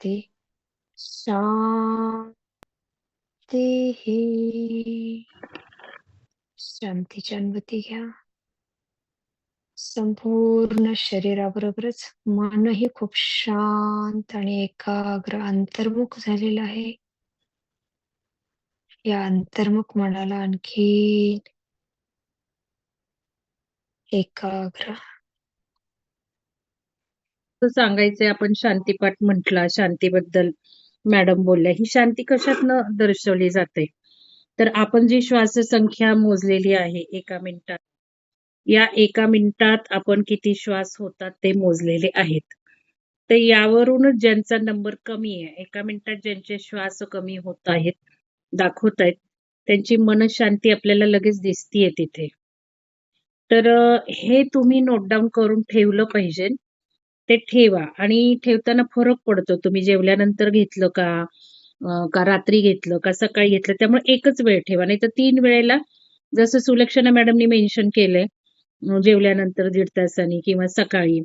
शांती शांतीः शांतीची अनुभूती घ्या. संपूर्ण शरीराबरोबरच मनही खूप शांत आणि एकाग्र अंतर्मुख झालेलं आहे. या अंतर्मुख मनाला आणखी एकाग्र सांगायचंय आपण शांतीपाठ म्हटला शांतीबद्दल मॅडम बोलल्या. ही शांती कशातनं दर्शवली जाते? तर आपण जी श्वास संख्या मोजलेली आहे एका मिनिटात या एका मिनिटात आपण किती श्वास होतात ते मोजलेले आहेत. तर यावरूनच ज्यांचा नंबर कमी आहे एका मिनिटात ज्यांचे श्वास कमी होत आहेत दाखवत आहेत त्यांची मनशांती आपल्याला लगेच दिसतीये तिथे. तर हे तुम्ही नोट डाऊन करून ठेवलं पाहिजे. ते ठेवा. आणि ठेवताना फरक पडतो. तुम्ही जेवल्यानंतर घेतलं का? का रात्री घेतलं? का सकाळी घेतलं? त्यामुळे एकच वेळ ठेवा. नाही तर तीन वेळेला जसं सुलक्षणा मॅडमनी मेन्शन केलंय जेवल्यानंतर दीड तासांनी किंवा सकाळी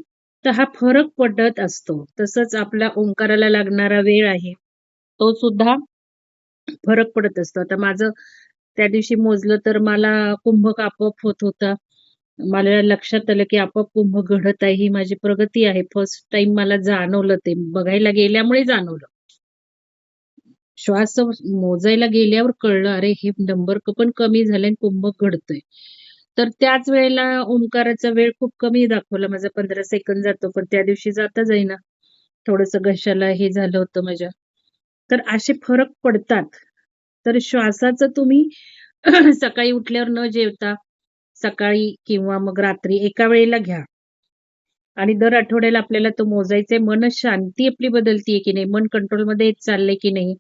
तर हा फरक पडत असतो. तसंच आपला ओंकाराला लागणारा वेळ आहे तो सुद्धा फरक पडत असतो. आता माझं त्या दिवशी मोजलं तर मला कुंभक आपोआप होत होता. मला लक्षात आलं की आपोआप कुंभ घडत आहे. ही माझी प्रगती आहे. फर्स्ट टाइम मला जाणवलं ते. बघायला गेल्यामुळे जाणवलं. श्वास मोजायला गेल्यावर कळलं अरे हे नंबर पण कमी झाले कुंभ घडतोय. तर त्याच वेळेला ओंकाराचा वेळ खूप कमी दाखवला. माझा पंधरा सेकंद जातो पण त्या दिवशी जाता जाईना. थोडस घशाला हे झालं होतं माझ्या. तर असे फरक पडतात. तर श्वासाचं तुम्ही सकाळी उठल्यावर न जेवता सकाळी किंवा मग रात्री एका वेळेला घ्या. आणि दर आठवड्याला आपल्याला तो मोजायचंय मन शांती आपली बदलतीये की नाही? मन कंट्रोलमध्ये येत चाललंय की नाही?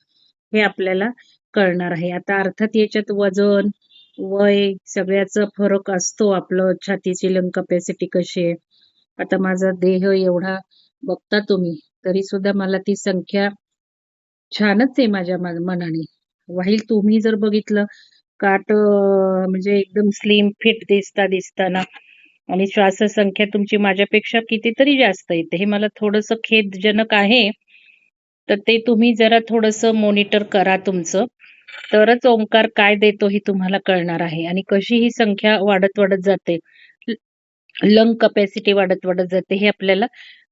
हे आपल्याला कळणार आहे. आता अर्थात याच्यात वजन वय सगळ्याचा फरक असतो आपलं छातीची लंग कपॅसिटी कशी आहे. आता माझा देह एवढा बघता तुम्ही तरी सुद्धा मला ती संख्या छानच आहे माझ्या मनाने. वाईल तुम्ही जर बघितलं काट म्हणजे एकदम स्लिम फिट दिसता दिसताना. आणि श्वाससंख्या तुमची माझ्यापेक्षा कितीतरी जास्त येते. हे मला थोडस खेदजनक आहे. तर ते तुम्ही जरा थोडस मॉनिटर करा तुमचं. तरच ओंकार काय देतो हे तुम्हाला कळणार आहे. आणि कशी ही संख्या वाढत वाढत जाते लंग कपॅसिटी वाढत वाढत जाते हे आपल्याला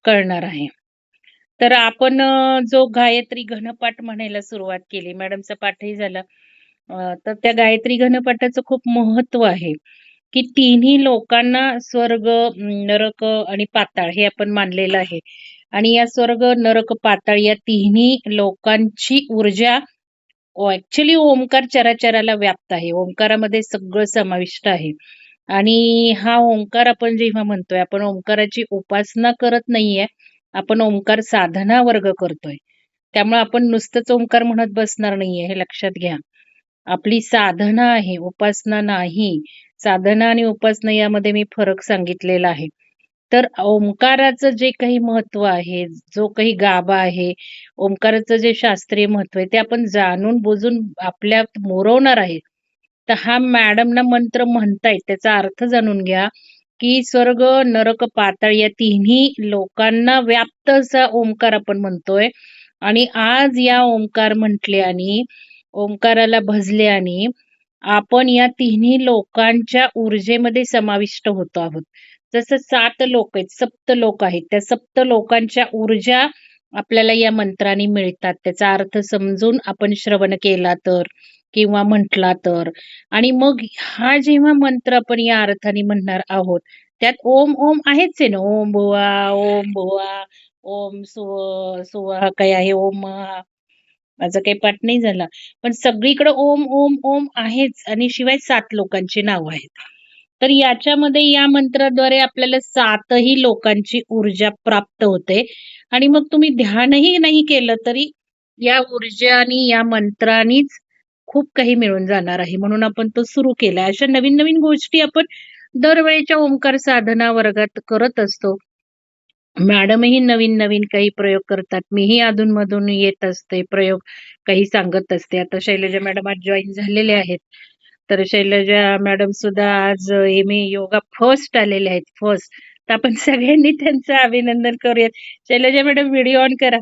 कळणार आहे. तर आपण जो गायत्री घनपाठ म्हणायला सुरुवात केली. मॅडमचा पाठही झाला. तर त्या गायत्री घनपाठाचं खूप महत्त्व आहे की तिन्ही लोकांना स्वर्ग नरक आणि पाताळ हे आपण मानलेलं आहे. आणि या स्वर्ग नरक पाताळ या तिन्ही लोकांची ऊर्जा ऍक्च्युली ओंकार चराचराला व्याप्त आहे. ओंकारामध्ये सगळं समाविष्ट आहे. आणि हा ओंकार आपण जेव्हा म्हणतोय आपण ओंकाराची उपासना करत नाहीये आपण ओंकार साधना वर्ग करतोय. त्यामुळे आपण नुसतंच ओंकार म्हणत बसणार नाहीये हे लक्षात घ्या. आपली साधना आहे उपासना नाही. साधना आणि उपासना यामध्ये मी फरक सांगितलेला आहे. तर ओंकाराचं जे काही महत्त्व आहे जो काही गाभा आहे ओंकाराचं जे शास्त्रीय महत्त्व आहे ते आपण जाणून बुजून आपल्या मोरवणार आहे. तर हा मॅडम ना मंत्र म्हणतायत त्याचा अर्थ जाणून घ्या की स्वर्ग नरक पाताळ या तिन्ही लोकांना व्याप्त असा ओंकार आपण म्हणतोय. आणि आज या ओंकार म्हटल्याने आणि ओंकाराला भजले आणि आपण या तिन्ही लोकांच्या ऊर्जेमध्ये समाविष्ट होतो आहोत. जसं सात लोक आहेत सप्त लोक आहेत त्या सप्त लोकांच्या ऊर्जा आपल्याला या मंत्राने मिळतात. त्याचा अर्थ समजून आपण श्रवण केला तर किंवा म्हटला तर. आणि मग हा जेव्हा मंत्र आपण या अर्थाने म्हणणार आहोत त्यात ओम ओम आहेच आहे ना? ओम भुवा ओम भुवा ओम सुव सुवा काय आहे? ओम माझा काही पाठ नाही झाला. पण सगळीकडे ओम ओम ओम आहेच आणि शिवाय सात लोकांची नाव आहेत. तर याच्यामध्ये या मंत्राद्वारे आपल्याला सातही लोकांची ऊर्जा प्राप्त होते. आणि मग तुम्ही ध्यानही नाही केलं तरी या ऊर्जा आणि या मंत्रानीच खूप काही मिळून जाणार आहे. म्हणून आपण तो सुरू केला अशा नवीन नवीन गोष्टी आपण दरवेळेच्या ओंकार साधना वर्गात करत असतो. मॅडमही नवीन नवीन काही प्रयोग करतात. मीही अधूनमधून येत असते प्रयोग काही सांगत असते. आता शैलजा मॅडम आज जॉईन झालेले आहेत. तर शैलजा मॅडम सुद्धा आज एम ए योगा फर्स्ट आलेले आहेत. फर्स्ट तर आपण सगळ्यांनी त्यांचं अभिनंदन करूयात. शैलजा मॅडम व्हिडिओ ऑन करा.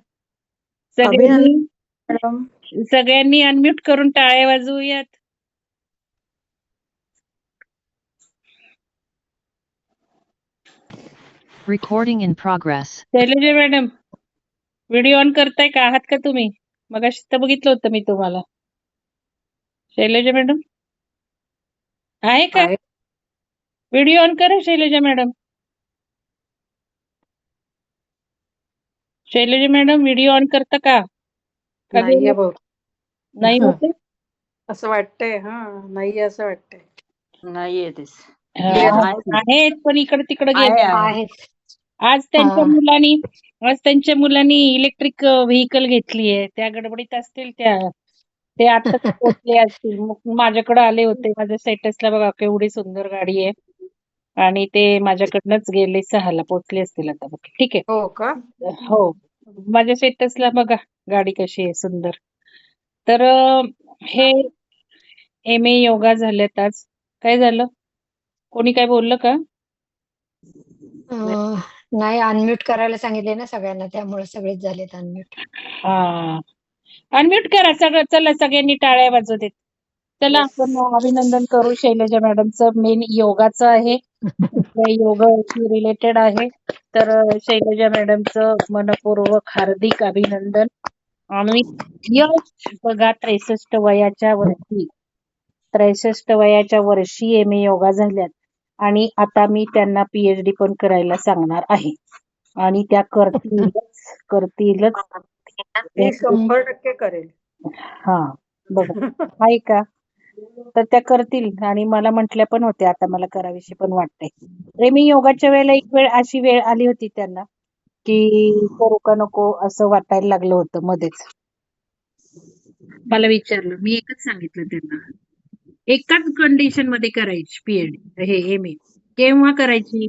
सगळ्यांनी मॅडम. सगळ्यांनी अनम्यूट करून टाळ्या वाजवूयात. Recording in progress. Shailaja madam video on करताय का? आहात का तुम्ही? मग तर बघितलं होतं मी तुम्हाला. शैलजा मॅडम आहे का? आहे. व्हिडिओ ऑन करा Shailaja madam Shailaja madam video on करता का? का नाहीये भाऊ नाही होते? असं वाटतंय हा. नाहीये असं वाटतंय. नाहीये तेच. हा, आहेत. पण इकडे तिकडे गेले आहेत आज त्यांच्या. मुलांनी आज त्यांच्या मुलांनी इलेक्ट्रिक व्हेकल घेतली आहे. त्या गडबडीत असतील त्या ते आता पोहोचले असतील. मग माझ्याकडे आले होते. माझ्या स्टेटसला बघा केवढी सुंदर गाडी आहे. आणि ते माझ्याकडनंच गेले सहाला पोहोचले असतील आता बघ. ठीक आहे. हो का? हो. माझ्या स्टेटसला बघा गाडी कशी आहे सुंदर. तर हे एम ए योगा झालेत आज. काय झालं? कोणी काय बोललं का? नाही अनम्यूट करायला सांगितले ना सगळ्यांना त्यामुळे सगळेच झालेत अनम्यूट हा. अनम्यूट करा सगळं चला सगळ्यांनी टाळ्या वाजवू देत. चला आपण अभिनंदन करू शैलजा मॅडमचं. मेन योगाचं आहे. योगाशी रिलेटेड आहे. तर शैलजा मॅडमचं मनपूर्वक हार्दिक अभिनंदन. आणि यश बघा त्रेसष्ट वयाच्या वर्षी त्रेसष्ट वयाच्या वर्षी एम ए योगा झाल्यात. आणि आता मी त्यांना पीएचडी पण करायला सांगणार आहे. आणि त्या करतीलच करतीलच. शंभर टक्के करेल. हा बघा आहे का? तर त्या करतील. आणि मला म्हटल्या पण होत्या आता मला करावीशी पण वाटते रे मी योगाच्या वेळेला एक वेळ अशी वेळ आली होती त्यांना की करू का नको असं वाटायला लागलं होतं मध्येच. मला विचारलं. मी एकच सांगितलं त्यांना. एकाच कंडिशनमध्ये करायची पीएड हे एम ए केव्हा करायची?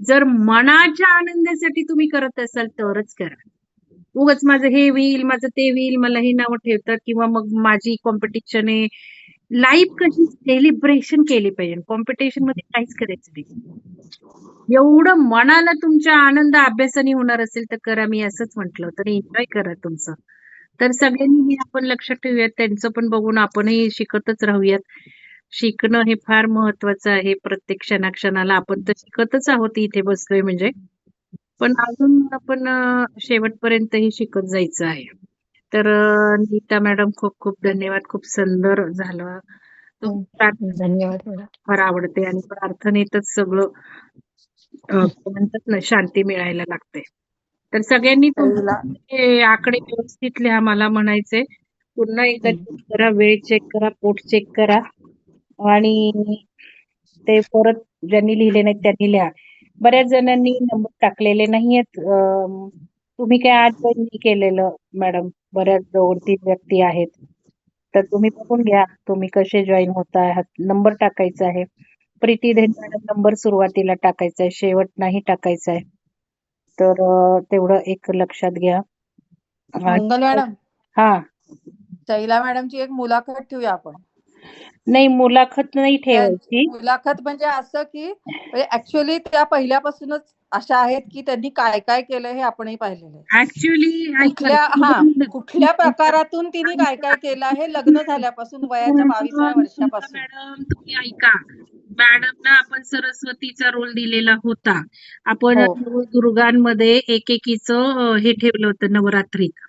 जर मनाच्या आनंदासाठी तुम्ही करत असाल तरच करा. उगाच माझं हे होईल माझं ते होईल मला हे नाव ठेवतात किंवा मग माझी कॉम्पिटिशन आहे लाईफ कशी सेलिब्रेशन केली पाहिजे. कॉम्पिटिशनमध्ये काहीच करायचं नाही. एवढं मनाला तुमच्या आनंद अभ्यासाने होणार असेल तर करा मी असंच म्हंटल तर एन्जॉय करा तुमचं. तर सगळ्यांनी हे आपण लक्षात ठेवूयात. त्यांचं पण बघून आपणही शिकतच राहूयात. शिकणं हे फार महत्वाचं आहे. प्रत्येक क्षणाक्षणाला आपण तर शिकतच आहोत इथे बसलोय म्हणजे. पण अजून आपण शेवटपर्यंत हे शिकत जायचं आहे. तर नीता मॅडम खूप खूप धन्यवाद. खूप सुंदर झालं. प्रार्थना धन्यवाद फार आवडते आणि प्रार्थनेतच सगळं म्हणतात ना शांती मिळायला लागते. तर सगळ्यांनी तुमचे आकडे व्यवस्थित लिहा मला म्हणायचे. पुन्हा एकदा check करा वेळ चेक करा पोट चेक करा. आणि ते परत ज्यांनी लिहिले नाहीत त्यांनी लिहा. बऱ्याच जणांनी नंबर टाकलेले नाहीयेत. अं, तुम्ही काय आज नाही केलेलं मॅडम? बऱ्याच दोन तीन व्यक्ती आहेत. तर तुम्ही बघून घ्या तुम्ही कसे जॉईन होत आहात नंबर टाकायचा आहे. प्रीती धेन मॅडम नंबर सुरुवातीला टाकायचा आहे शेवट नाही टाकायचा आहे. तर अं, तेवढं एक लक्षात घ्या. आणि- मंगल मॅडम? हा. शैला मॅडमची एक मुलाखत ठेवूया आपण. नाही मुलाखत नाही ठेवायची. मुलाखत म्हणजे असं की ऍक्च्युअली त्या पहिल्यापासूनच अशा आहेत की त्यांनी काय काय केलं हे आपणही पाहिलेलं आहे. ऍक्च्युली कुठल्या हा कुठल्या प्रकारातून तिने काय काय केलं आहे? लग्न झाल्यापासून वयाच्या बावीसाव्या वर्षापासून. मॅडम तुम्ही ऐका. मॅडम ना आपण सरस्वतीचा रोल दिलेला होता. आपण हो. दुर्गांमध्ये एकेकीचं हे ठेवलं होतं नवरात्रीत.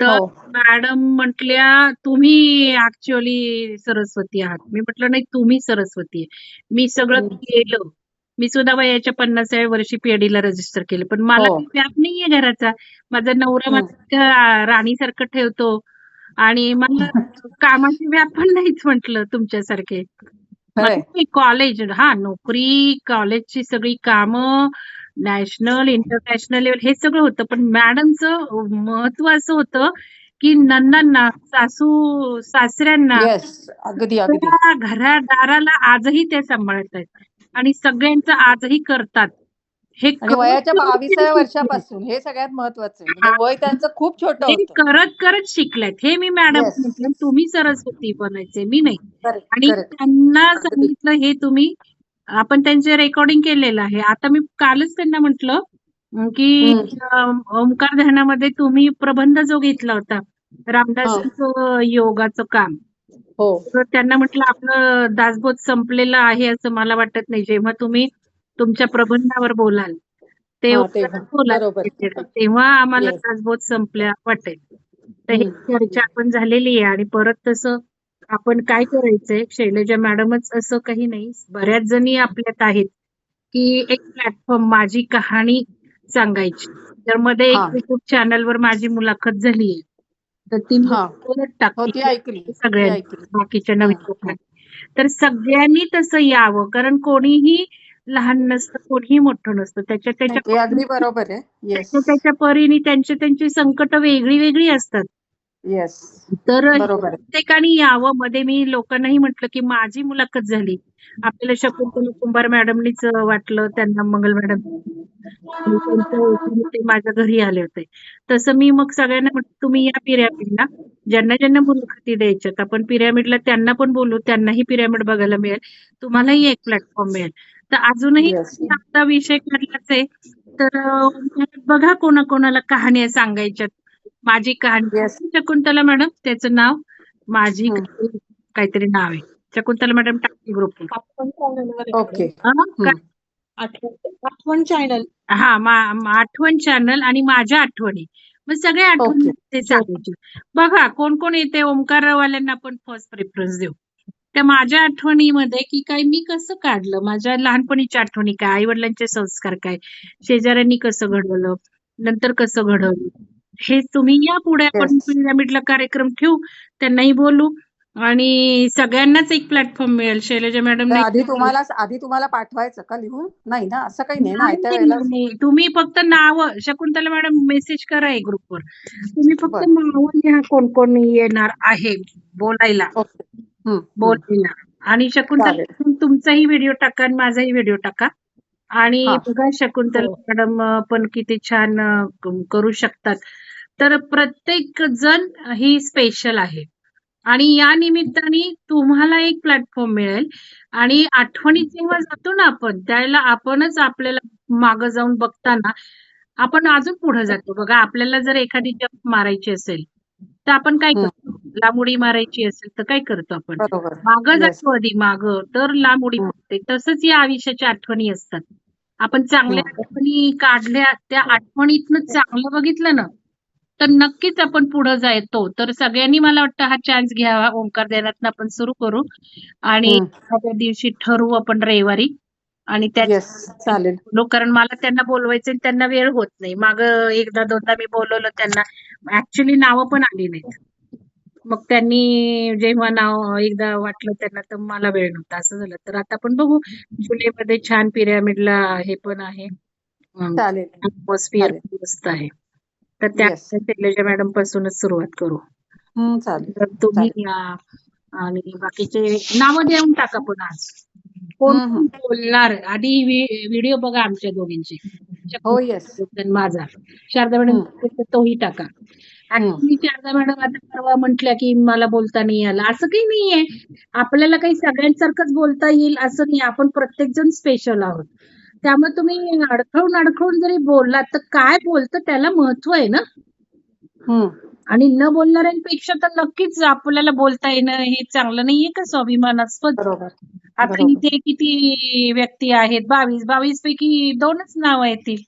तर हो मॅडम म्हटल्या तुम्ही ऍक्च्युअली सरस्वती आहात मी म्हटलं नाही तुम्ही सरस्वती आहे मी सगळं हम्म. केलं मी सुद्धा वयाच्या पन्नासाव्या वर्षी PhD ला रजिस्टर केलं पण मला हो. काही व्याप नाहीये घराचा माझा नवरा हम्म. माझा राणीसारखं ठेवतो आणि मला कामाचे व्याप पण नाहीच म्हटलं तुमच्यासारखे. कॉलेज हा नोकरी कॉलेजची सगळी कामं नॅशनल इंटरनॅशनल लेवल हे सगळं होतं. पण मॅडमचं महत्त्व असं होतं की नंदांना सासू सासऱ्यांना येस अगदी अगदी. सगळ्या घरा दाराला आजही ते सांभाळत आहेत. आणि सॅगचं आजही करतात. हे आणि वयाच्या त्यांनी वर्षापासून हे सगळ्यात महत्वाचं आहे. म्हणजे वय त्यांचं खूप छोटं हे होतं. करत करत शिकल्यात हे मी मॅडम. म्हटलं तुम्ही सरस्वती बनायचे मी नाही. आणि. त्यांना अगदी. सांगितलं हे तुम्ही आपण त्यांचे रेकॉर्डिंग केलेलं आहे. आता मी कालच त्यांना म्हंटल की ओंकार ध्यानामध्ये तुम्ही प्रबंध जो घेतला होता रामदासांचं योगाचं काम हो. तर त्यांना म्हटलं आपलं दासबोध संपलेलं आहे असं मला वाटत नाही. जेव्हा तुम्ही तुमच्या प्रबंधावर बोलाल तेव्हा तेव्हा. आम्हाला. दासबोध संपल्या वाटेल. तर ही. चर्चा आपण झालेली आहे आणि परत तसं आपण काय करायचंय? शैलजा मॅडमच असं काही नाही. बऱ्याच जणी आपल्यात आहेत की एक प्लॅटफॉर्म माझी कहाणी सांगायची. तर मध्ये एक. युट्यूब चॅनलवर माझी मुलाखत झाली आहे. तर ती हा. टाकली बाकीच्या नवीन. लोकांनी. तर सगळ्यांनी तसं यावं. कारण कोणीही लहान नसतं कोणीही मोठं नसतं. त्याच्या त्याच्या अगदी बरोबर आहे. त्याच्या परीने त्यांची त्यांची संकट वेगळी वेगळी असतात. येस तर बरोबर प्रत्येकाने यावं. मध्ये मी लोकांनाही म्हटलं की माझी मुलाखत झाली. आपल्याला शकुंतला कुंभार मॅडमनीच वाटलं त्यांना मंगल मॅडम. ते माझ्या घरी आले होते. तसं मी मग सगळ्यांना म्हटलं तुम्ही या पिरॅमिडला. ज्यांना ज्यांना मुलाखती द्यायच्यात आपण पिरॅमिडला त्यांना पण बोलू त्यांनाही पिरॅमिड बघायला मिळेल. तुम्हालाही एक प्लॅटफॉर्म मिळेल. तर अजूनही. आता विषय काढलाच आहे. तर बघा कोणाकोणाला कहाण्या सांगायच्यात. माझी कहाणी Yes. शकुंतला मॅडम त्याचं नाव माझी काहीतरी नाव आहे. शकुंतला मॅडम टाकते ग्रुप ओके आठवण चॅनल हा? आठवण चॅनल आणि माझ्या आठवणी. मग सगळ्या आठवणी. ते सांगायचे बघा कोण कोण येते? ओंकारवाल्यांना आपण फर्स्ट प्रेफरन्स देऊ. त्या माझ्या आठवणीमध्ये की काय मी कसं काढलं? माझ्या लहानपणीच्या आठवणी काय? आई वडिलांचे संस्कार काय? शेजाऱ्यांनी कसं घडवलं? नंतर कसं घडवलं? हे तुम्ही या पुढे आपण Yes. पिरामिडला कार्यक्रम ठेवू त्यांनाही बोलू आणि सगळ्यांनाच एक प्लॅटफॉर्म मिळेल. शैलजा मॅडम आधी तुम्हाला आधी तुम्हाला पाठवायचं का लिहून? नाही ना असं काही नाही ना नाही, आयत्या नाही, वेळेला नाही. तुम्ही फक्त नाव शकुंतला मॅडम मेसेज करा एक ग्रुपवर तुम्ही फक्त बरं. नाव लिहा कोण कोण येणार आहे बोलायला. ओके. बोलायला. आणि शकुंतला तुमचाही व्हिडिओ टाका आणि माझाही व्हिडिओ टाका. आणि हा. बघा शकुंतला हो. मॅडम अं, पण किती छान अं, क- करू शकतात तर प्रत्येक जण ही स्पेशल आहे आणि या निमित्ताने तुम्हाला एक प्लॅटफॉर्म मिळेल आणि आठवणी जेव्हा जातो ना आपण त्यावेळेला आपणच आपल्याला मागं जाऊन बघताना आपण अजून पुढे जातो बघा आपल्याला जर एखादी जप मारायची असेल तर आपण काय. करतो लांबुडी मारायची असेल तर काय करतो आपण बरोबर मागं. जातो आधी मागं तर लांब उडी. मारते तसंच या आयुष्याच्या आठवणी असतात आपण चांगल्या हम्म. आठवणी काढल्या त्या आठवणीतनं चांगलं बघितलं ना तर नक्कीच आपण पुढे जायतो तर सगळ्यांनी मला वाटतं हा चान्स घ्यावा ओंकार ध्यानातनं आपण सुरू करू. आणि. एखाद्या दिवशी ठरवू आपण रविवारी. आणि त्या चालेल. बोलू कारण मला त्यांना बोलवायचं त्यांना वेळ होत नाही. माग एकदा दोनदा मी बोलवलं त्यांना. ऍक्च्युली नावं पण आली नाहीत. मग त्यांनी जेव्हा नाव एकदा वाटलं त्यांना तर मला वेळ नव्हता. असं झालं. तर आता आपण बघू. जुलैमध्ये छान पिरॅमिडला हे पण आहे. चालेल. मस्त आहे. तर त्या. शैलजा मॅडम पासूनच सुरुवात करू. तर तुम्ही या आणि बाकीचे नावं देऊन टाका पण आज कोण. बोलणार? आधी व्हिडिओ बघा आमच्या दोघींचे. हो येस माझा. शारदा मॅडम तोही टाका. ऍक्च्युली शारदा मॅडम आता परवा म्हटल्या की मला बोलता नाही आलं. असं काही नाहीये. आपल्याला काही सगळ्यांसारखंच बोलता येईल असं नाही. आपण प्रत्येक जण स्पेशल आहोत. त्यामुळे तुम्ही अडखळून अडखळून जरी बोललात तर काय बोलतं त्याला महत्त्व आहे ना. आणि न बोलणाऱ्यांपेक्षा तर नक्कीच आपल्याला बोलता येणं हे चांगलं नाहीये का? स्वाभिमानास्पद. बरोबर. आता बरोबर. इथे किती व्यक्ती आहेत? बावीस. बावीस पैकी दोनच नावं येतील.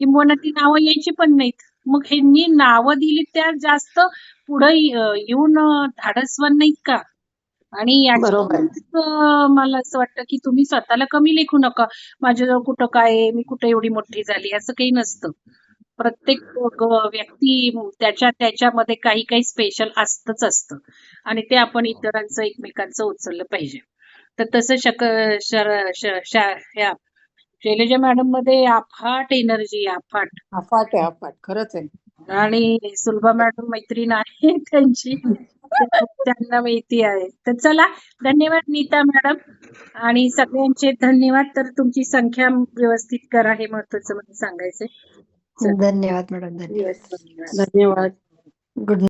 किंबहुना ती नावं यायची पण नाहीत. मग ह्यांनी नावं दिली त्या जास्त पुढे येऊन धाडसवान नाहीत का? आणि मला असं वाटतं की तुम्ही स्वतःला कमी लेखू नका. माझ्याजवळ कुठं काय मी कुठं एवढी मोठी झाली असं काही नसतं. प्रत्येक व्यक्ती त्याच्या त्याच्यामध्ये काही काही स्पेशल असतच असतं. आणि ते आपण इतरांचं एकमेकांचं उचललं पाहिजे. तर तसं शक शर- श- शा- ह्या शैलजा मॅडममध्ये अफाट एनर्जी अफाट अफाट आहे अफाट खरंच आहे. आणि सुलभा मॅडम मैत्रीण आहे त्यांची. त्यांना माहिती आहे. तर चला धन्यवाद नीता मॅडम. आणि सगळ्यांचे धन्यवाद. तर तुमची संख्या व्यवस्थित करा हे महत्वाचं मला सांगायचंय. धन्यवाद मॅडम धन्यवाद. धन्यवाद. गुड